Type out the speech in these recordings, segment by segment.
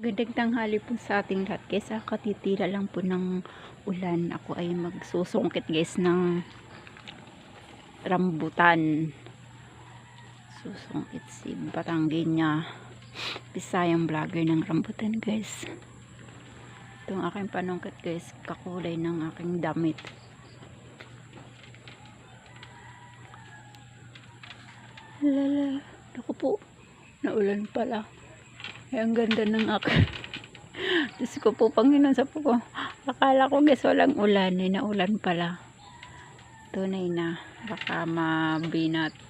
Gandang tanghali po sa ating lahat guys. Ah, katitira lang po ng ulan. Ako ay magsusungkit guys ng rambutan. Susungkit si Batanggi niya. Bisayang vlogger ng rambutan guys. Ito ang aking panungkit guys. Kakulay ng aking damit. Lala. Ako po. Naulan pala. Ay, ang ganda ng ako. Diyos ko po, Panginoon sa po. Akala ko guys walang ulan. Eh, naulan pala. Tunay na. Baka mabinat.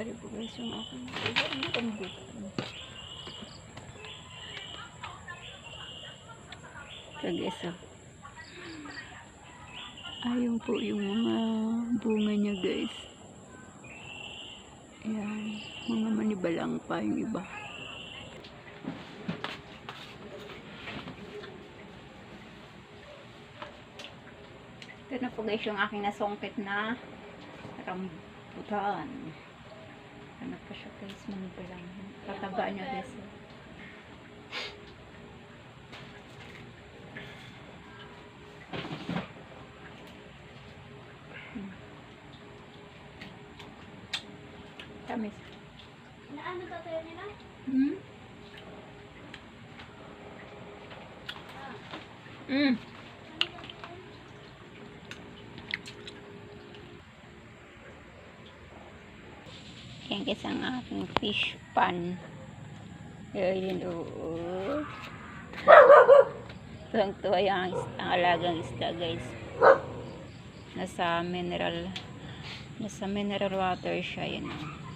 Pari po guys yung aking rambutan. Ah. Ayun po yung mga bunga niya guys. Ayan. Mga manibalang pa yung iba. Ito na po guys yung aking nasongkit na rambutan. Pa siya guys, manibalang. Tataba niya guys. Hmm. Tamis. Naano tatayo nila? Hmm? Mm. Yan guys ang aking fish pan. Ayun, oo. Tuwang tuwa yung ang alagang isda guys. Nasa mineral, nasa mineral water siya yun. oh.